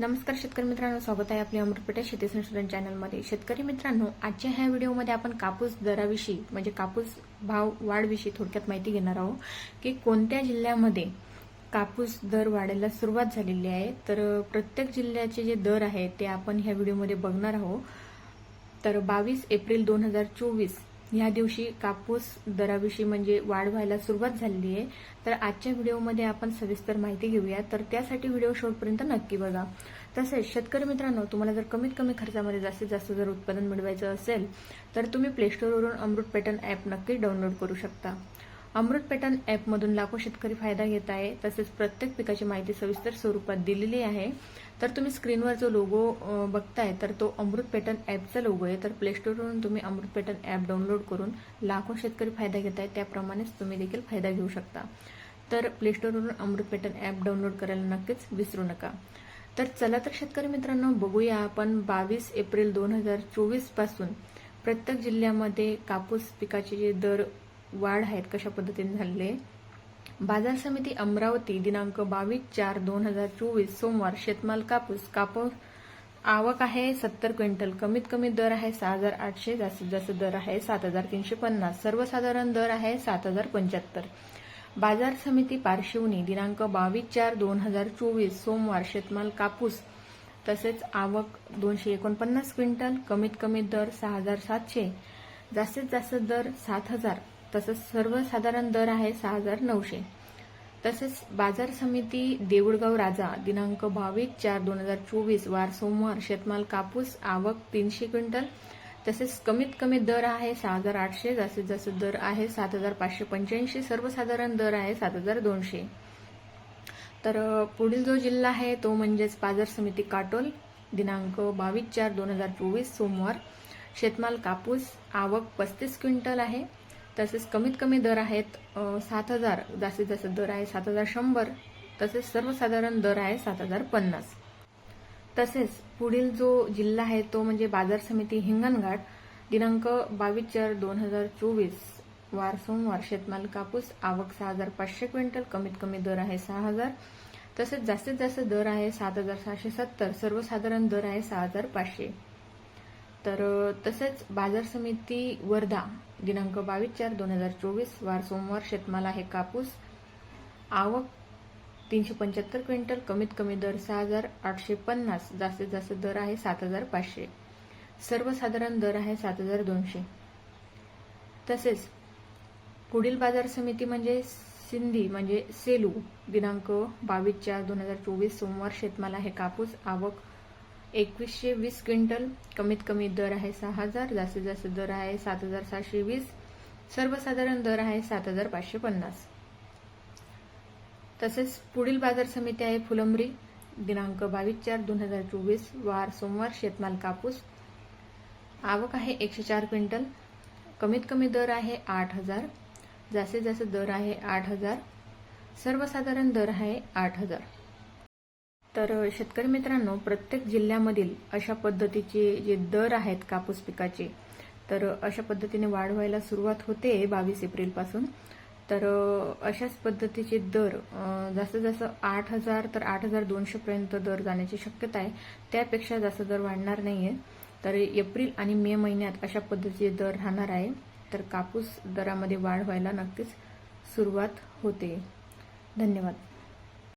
नमस्कार शेतकरी मित्रांनो स्वागत आहे आपल्या अमृतपेटा शेती संशोधन चॅनलमध्ये. शेतकरी मित्रांनो आजच्या ह्या व्हिडिओमध्ये आपण कापूस दराविषयी म्हणजे कापूस भाव वाढविषयी थोडक्यात माहिती घेणार आहोत की कोणत्या जिल्ह्यामध्ये कापूस दर वाढायला सुरुवात झालेली आहे. तर प्रत्येक जिल्ह्याचे जे दर आहेत ते आपण ह्या व्हिडिओमध्ये बघणार आहोत. तर बावीस एप्रिल दोन हजार चोवीस ह्या दिवशी कापूस दराविषयी म्हणजे वाढ व्हायला सुरुवात झालेली आहे. तर आजच्या व्हिडिओमध्ये आपण सविस्तर माहिती घेऊया. तर त्यासाठी व्हिडिओ शेवटपर्यंत नक्की बघा. तसेच शेतकरी मित्रांनो तुम्हाला जर कमीत कमी खर्चामध्ये जास्तीत जास्त जर उत्पादन मिळवायचं असेल तर तुम्ही प्लेस्टोरवरून अमृत पॅटर्न ॲप नक्की डाउनलोड करू शकता. अमृत पॅटर्न ॲपमधून लाखो शेतकरी फायदा घेत आहे. तसेच प्रत्येक पिकाची माहिती सविस्तर स्वरूपात दिलेली आहे. तर तुम्ही स्क्रीनवर जो लोगो बघताय तर तो अमृत पॅटर्न ॲपचा लोगो आहे. तर प्लेस्टोरवरून तुम्ही अमृत पॅटर्न ॲप डाउनलोड करून लाखो शेतकरी फायदा घेत आहे त्याप्रमाणेच तुम्ही देखील फायदा घेऊ शकता. तर प्लेस्टोरवरून अमृत पॅटर्न ॲप डाउनलोड करायला नक्कीच विसरू नका. तर चला तर शेतकरी मित्रांनो बघूया आपण बावीस एप्रिल दोन हजार चोवीसपासून प्रत्येक जिल्ह्यामध्ये कापूस पिकाचे जे दर वाढ आहेत कशा पद्धतीने झालेले बाजार समिती अमरावती दिनांक बावीस चार दोन हजार चोवीस सोमवार शेतमाल कापूस कापूस आवक आहे सत्तर क्विंटल कमीत कमी दर आहे सहा हजार आठशे जास्तीत जास्त दर आहे सात हजार तीनशे पन्नास सर्वसाधारण दर आहे सात हजार पंच्याहत्तर. बाजार समिती पारशिवनी दिनांक बावीस चार दोन हजार चोवीस सोमवार शेतमाल कापूस तसेच आवक दोनशे एकोणपन्नास क्विंटल कमीत कमी दर सहा हजार सातशे जास्तीत जास्त दर सात हजार. तसंच सर्वसाधारण दर आहे सहा हजार नऊशे. तसेच बाजार समिती देऊळगाव राजा दिनांक बावीस चार दोन हजार चोवीस वार सोमवार शेतमाल कापूस आवक तीनशे क्विंटल. तसेच कमीत कमी दर आहे सहा हजार आठशे जास्तीत जास्त दर आहे सात हजार पाचशे पंच्याऐंशी सर्वसाधारण दर आहे सात हजार दोनशे. तर पुढील जो जिल्हा आहे तो म्हणजेच बाजार समिती काटोल दिनांक बावीस चार दोन हजार चोवीस सोमवार. शेतमाल कापूस आवक पस्तीस क्विंटल आहे. तसेच कमीत कमी दर आहेत सात हजार जास्तीत जास्त दर आहे सात हजार शंभर तसेच सर्वसाधारण दर आहे सात हजार पन्नास. तसेच पुढील जो जिल्हा आहे तो म्हणजे बाजार समिती हिंगणघाट दिनांक बावीस चार दोन हजार चोवीस वार सोमवार शेतमाल कापूस आवक सहा हजार पाचशे क्विंटल कमीत कमी दर आहे सहा हजार तसेच जास्तीत जास्त दर आहे सात हजार सहाशे सत्तर सर्वसाधारण दर आहे सहा हजार पाचशे. तर तसेच बाजार समिती वर्धा दिनांक बावीस चार दोन हजार चोवीस वार सोमवार शेतमाल आहे कापूस आवक तीनशे पंच्याहत्तर क्विंटल कमीत कमी दर सहा हजार आठशे पन्नास जास्तीत जास्त दर आहे सात हजार पाचशे. सर्वसाधारण दर आहे सात हजार दोनशे. तसेच पुढील बाजार समिती म्हणजे सिंधी म्हणजे सेलू दिनांक बावीस चार दोन हजार चोवीस सोमवार शेतमाल आहे कापूस आवक एकवीसशे वीस क्विंटल. कमीत कमी दर आहे सहा हजार जास्तीत जास्त दर आहे सात हजार सहाशे वीस. सर्वसाधारण दर आहे सात हजार पाचशे पन्नास. तसेच पुढील बाजार समिती आहे फुलंबरी. दिनांक बावीस चार दोन हजार चोवीस वार सोमवार शेतमाल कापूस. आवक आहे एकशे चार क्विंटल. कमीत कमी दर आहे आठ हजार जास्तीत जास्त दर आहे आठ हजार. सर्वसाधारण दर आहे आठ हजार. तर शेतकरी मित्रांनो प्रत्येक जिल्ह्यामधील अशा पद्धतीचे जे दर आहेत कापूस पिकाचे तर अशा पद्धतीने वाढ व्हायला सुरुवात होते बावीस एप्रिलपासून तर अशाच पद्धतीचे दर जास्तीत जास्त आठ हजार तर आठ हजार दोनशेपर्यंत दर जाण्याची शक्यता आहे. त्यापेक्षा जास्त दर वाढणार नाही आहे तर एप्रिल आणि मे महिन्यात अशा पद्धतीचे दर राहणार आहे. तर कापूस दरामध्ये वाढ व्हायला नक्कीच सुरुवात होते. धन्यवाद.